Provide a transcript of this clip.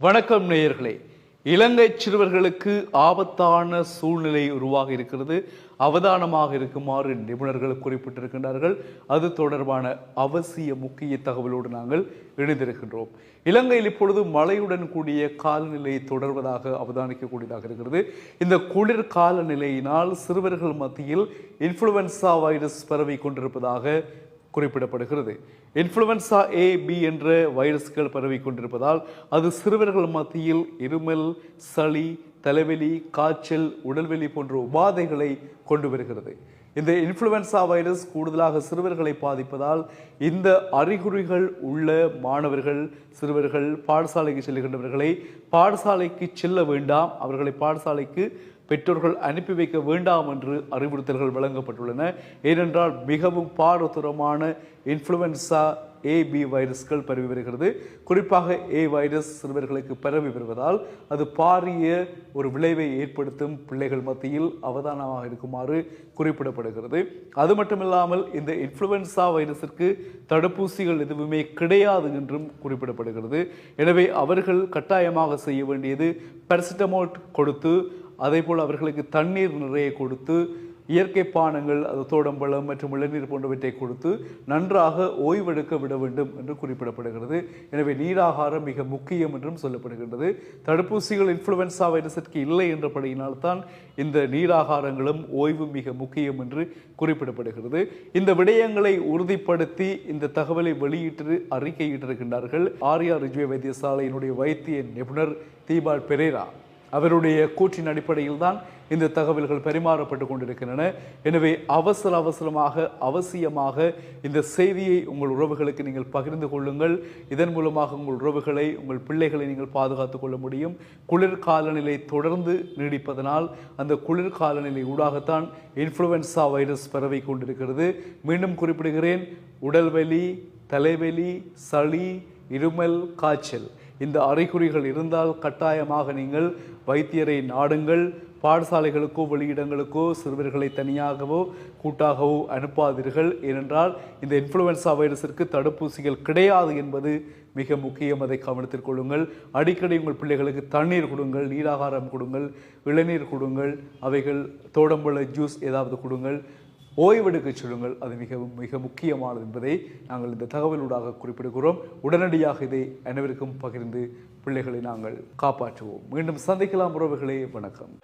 வணக்கம் நேயர்களே. இலங்கை சிறுவர்களுக்கு ஆபத்தான சூழ்நிலை உருவாகி இருக்கிறது. அவதானமாக இருக்குமாறு நிபுணர்கள் குறிப்பிட்டிருக்கின்றார்கள். அது தொடர்பான அவசிய முக்கிய தகவலோடு நாங்கள் இணைந்திருக்கின்றோம். இலங்கையில் இப்பொழுது மழையுடன் கூடிய காலநிலை தொடர்வதாக அவதானிக்கக்கூடியதாக இருக்கிறது. இந்த குளிர் காலநிலையினால் சிறுவர்கள் மத்தியில் இன்ஃப்ளூவன்சா வைரஸ் பரவி கொண்டிருப்பதாக குறிப்பிடப்படுகிறது. இன்ஃப்ளூவன்சா ஏ பி என்ற வைரஸ்கள் பரவி கொண்டிருப்பதால் அது சிறுவர்கள் மத்தியில் இருமல் சளி தலைவலி காய்ச்சல் உடல்வெளி போன்ற உபாதைகளை கொண்டு வருகிறது. இந்த இன்ஃப்ளூவன்சா வைரஸ் கூடுதலாக சிறுவர்களை பாதிப்பதால் இந்த அறிகுறிகள் உள்ள மாணவர்கள் சிறுவர்கள் பாடசாலைக்கு செல்கின்றவர்களை பாடசாலைக்கு செல்ல வேண்டாம். அவர்களை பாடசாலைக்கு பெற்றோர்கள் அனுப்பி வைக்க வேண்டாம் என்று அறிவுறுத்தல்கள் வழங்கப்பட்டுள்ளன. ஏனென்றால் மிகவும் பாரதூரமான இன்ஃப்ளூவன்சா ஏபி வைரஸ்கள் பரவி வருகிறது. குறிப்பாக ஏ வைரஸ் சிறுவர்களுக்கு பரவி வருவதால் அது பாரிய ஒரு விளைவை ஏற்படுத்தும் பிள்ளைகள் மத்தியில் அவதானமாக இருக்குமாறு குறிப்பிடப்படுகிறது. அது மட்டுமில்லாமல் இந்த இன்ஃப்ளூயன்சா வைரஸிற்கு தடுப்பூசிகள் எதுவுமே கிடையாது என்றும் குறிப்பிடப்படுகிறது. எனவே அவர்கள் கட்டாயமாக செய்ய வேண்டியது பெரசிட்டமோல் கொடுத்து அதே போல் அவர்களுக்கு தண்ணீர் நிறைய கொடுத்து இயற்கை பானங்கள் அது தோடம்பழம் மற்றும் இளநீர் போன்றவற்றை கொடுத்து நன்றாக ஓய்வெடுக்க விட வேண்டும் என்று குறிப்பிடப்படுகிறது. எனவே நீராகாரம் மிக முக்கியம் என்றும் சொல்லப்படுகின்றது. தடுப்பூசிகள் இன்ஃப்ளூவன்சா வைரஸிற்கு இல்லை என்றபடியினால் தான் இந்த நீராகாரங்களும் ஓய்வும் மிக முக்கியம் என்று குறிப்பிடப்படுகிறது. இந்த விடயங்களை உறுதிப்படுத்தி இந்த தகவலை வெளியிட்டு அறிக்கையிட்டிருக்கின்றார்கள். ஆர்யா ரிஜ்வே வைத்தியசாலையினுடைய வைத்திய நிபுணர் தீபால் பெரேரா. அவருடைய கூற்றின் அடிப்படையில் தான் இந்த தகவல்கள் பரிமாறப்பட்டு கொண்டிருக்கின்றன. எனவே அவசர அவசரமாக அவசியமாக இந்த செய்தியை உங்கள் உறவுகளுக்கு நீங்கள் பகிர்ந்து கொள்ளுங்கள். இதன் மூலமாக உங்கள் உறவுகளை உங்கள் பிள்ளைகளை நீங்கள் பாதுகாத்துக் கொள்ள முடியும். குளிர் காலநிலை தொடர்ந்து நீடிப்பதனால் அந்த குளிர் காலநிலை ஊடாகத்தான் இன்ஃப்ளூவன்சா வைரஸ் பரவி கொண்டிருக்கிறது. மீண்டும் குறிப்பிடுகிறேன் உடல்வலி தலைவலி சளி இருமல் காய்ச்சல். இந்த அறிகுறிகள் இருந்தால் கட்டாயமாக நீங்கள் வைத்தியரை நாடுங்கள். பாடசாலைகளுக்கோ வெளியிடங்களுக்கோ சிறுவர்களை தனியாகவோ கூட்டாகவோ அனுப்பாதீர்கள். ஏனென்றால் இந்த இன்ஃப்ளூயன்சா வைரஸிற்கு தடுப்பூசிகள் கிடையாது என்பது மிக முக்கியம். அதை கவனத்தில் கொள்ளுங்கள். அடிக்கடி உங்கள் பிள்ளைகளுக்கு தண்ணீர் கொடுங்கள் நீராகாரம் கொடுங்கள் இளநீர் கொடுங்கள் அவைகள் தோடம்பழ ஜூஸ் ஏதாவது கொடுங்கள். ஓய்வெடுக்க சொல்லுங்கள். அது மிகவும் மிக முக்கியமானது என்பதை நாங்கள் இந்த தகவலூடாக குறிப்பிடுகிறோம். உடனடியாக இதை அனைவருக்கும் பகிர்ந்து பிள்ளைகளை நாங்கள் காப்பாற்றுவோம். மீண்டும் சந்திக்கலாம் உறவுகளே. வணக்கம்.